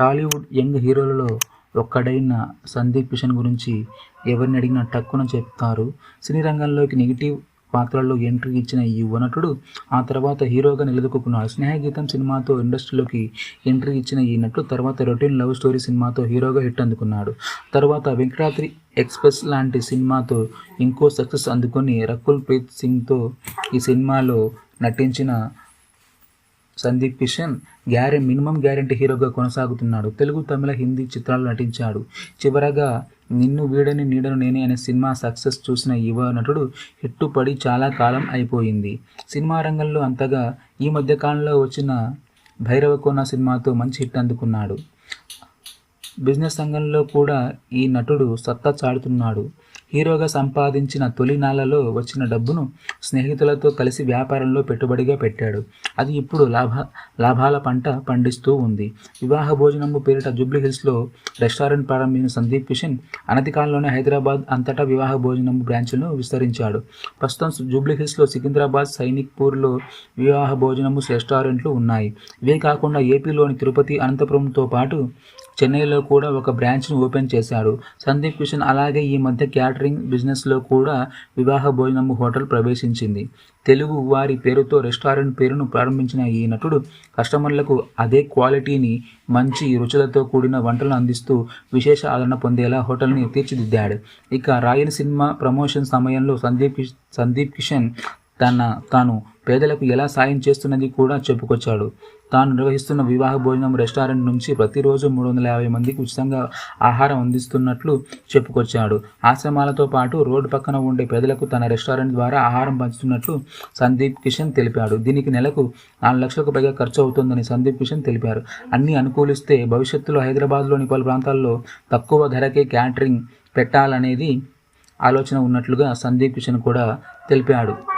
Tollywood young హీరోలలో ఒక్కడైన సందీప్ కిషన్ గురించి ఎవరిని అడిగినా టక్కున చెప్తారు. సినీ రంగంలోకి నెగిటివ్ పాత్రల్లో ఎంట్రీ ఇచ్చిన ఈ యువ నటుడు ఆ తర్వాత హీరోగా నిలదొక్కున్నాడు స్నేహగీతం సినిమాతో ఇండస్ట్రీలోకి ఎంట్రీ ఇచ్చిన ఈ నటుడు తర్వాత రొటీన్ లవ్ స్టోరీ సినిమాతో హీరోగా హిట్ అందుకున్నాడు. తర్వాత వెంకటాద్రి ఎక్స్ప్రెస్ లాంటి సినిమాతో ఇంకో సక్సెస్ అందుకొని రకుల్ ప్రీత్ సింగ్తో ఈ సినిమాలో నటించిన సందీప్ కిషన్ గ్యారె మినిమం గ్యారెంటీ హీరోగా కొనసాగుతున్నాడు. తెలుగు తమిళ హిందీ చిత్రాలు నటించాడు. చివరగా నిన్ను వీడని నీడను నేనే అనే సినిమా సక్సెస్ చూసిన యువ నటుడు హిట్టుపడి చాలా కాలం అయిపోయింది. సినిమా రంగంలో అంతగా ఈ మధ్యకాలంలో వచ్చిన భైరవకోన సినిమాతో మంచి హిట్ అందుకున్నాడు. బిజినెస్ రంగంలో కూడా ఈ నటుడు సత్తా చాటుతున్నాడు. హీరోగా సంపాదించిన తొలి నాళ్ళలో వచ్చిన డబ్బును స్నేహితులతో కలిసి వ్యాపారంలో పెట్టుబడిగా పెట్టాడు. అది ఇప్పుడు లాభ లాభాల పంట పండిస్తూ ఉంది. వివాహ భోజనము పేరిట జూబ్లీ హిల్స్లో రెస్టారెంట్ ప్రారంభించిన సందీప్ కిషన్ అనతి కాలంలోనే హైదరాబాద్ అంతటా వివాహ భోజనము బ్రాంచ్లను విస్తరించాడు. ప్రస్తుతం జూబ్లీ హిల్స్లో సికింద్రాబాద్ సైనిక్పూర్లో వివాహ భోజనము రెస్టారెంట్లు ఉన్నాయి. ఇవే కాకుండా ఏపీలోని తిరుపతి అనంతపురంతో పాటు చెన్నైలో కూడా ఒక బ్రాంచ్ను ఓపెన్ చేశాడు సందీప్ కిషన్ అలాగే ఈ మధ్య క్యాటరింగ్ బిజినెస్లో కూడా వివాహ భోజనం హోటల్ ప్రవేశించింది. తెలుగు వారి పేరుతో రెస్టారెంట్ పేరును ప్రారంభించిన ఈ నటుడు కస్టమర్లకు అదే క్వాలిటీని మంచి రుచులతో కూడిన వంటలను అందిస్తూ విశేష ఆదరణ పొందేలా హోటల్ని తీర్చిదిద్దాడు. ఇక రాయన్ సినిమా ప్రమోషన్ సమయంలో సందీప్ కిష్- సందీప్ కిషన్ తన తాను పేదలకు ఎలా సాయం చేస్తున్నది కూడా చెప్పుకొచ్చాడు. తాను నిర్వహిస్తున్న వివాహ భోజనం రెస్టారెంట్ నుంచి ప్రతిరోజు మూడు వందల యాభై మందికి ఉచితంగా ఆహారం అందిస్తున్నట్లు చెప్పుకొచ్చాడు. ఆశ్రమాలతో పాటు రోడ్డు పక్కన ఉండే పేదలకు తన రెస్టారెంట్ ద్వారా ఆహారం పంచుతున్నట్లు సందీప్ కిషన్ తెలిపాడు. దీనికి నెలకు నాలుగు లక్షలకు పైగా ఖర్చు అవుతుందని సందీప్ కిషన్ తెలిపారు. అన్ని అనుకూలిస్తే భవిష్యత్తులో హైదరాబాద్లోని పలు ప్రాంతాల్లో తక్కువ ధరకే క్యాటరింగ్ పెట్టాలనేది ఆలోచన ఉన్నట్లుగా సందీప్ కిషన్ కూడా తెలిపాడు.